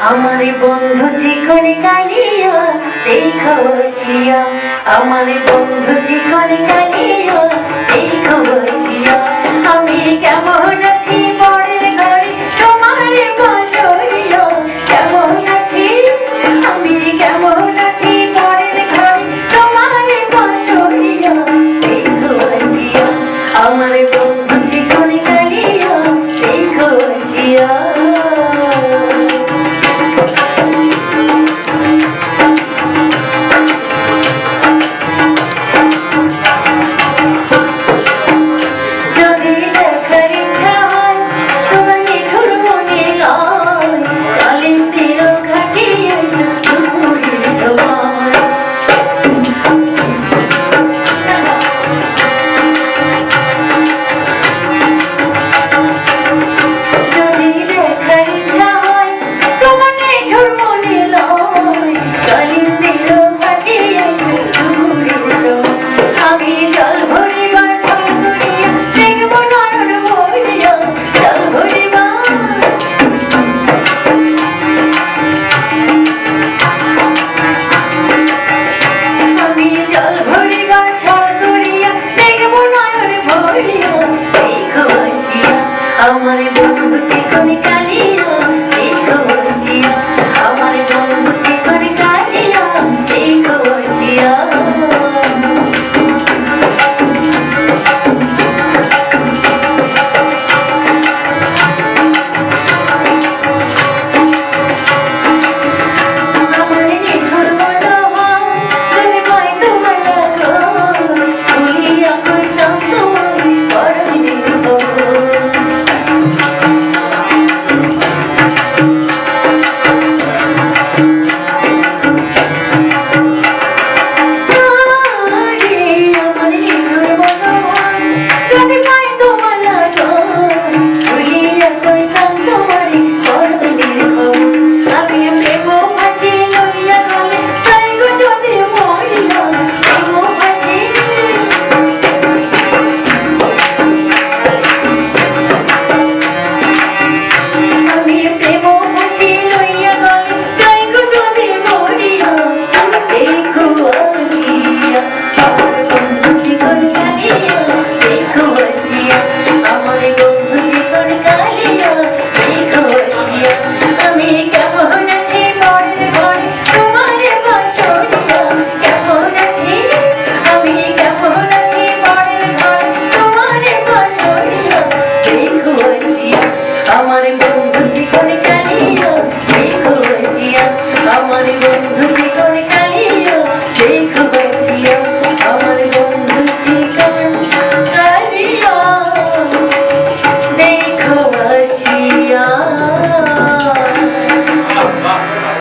আমার বন্ধু চিকন কালিয়া দেখো শিয়া। আমার বন্ধু চিকন কালিয়া দেখো শিয়া। বন্ধু জীবন জানিও আমার বন্ধু জীবন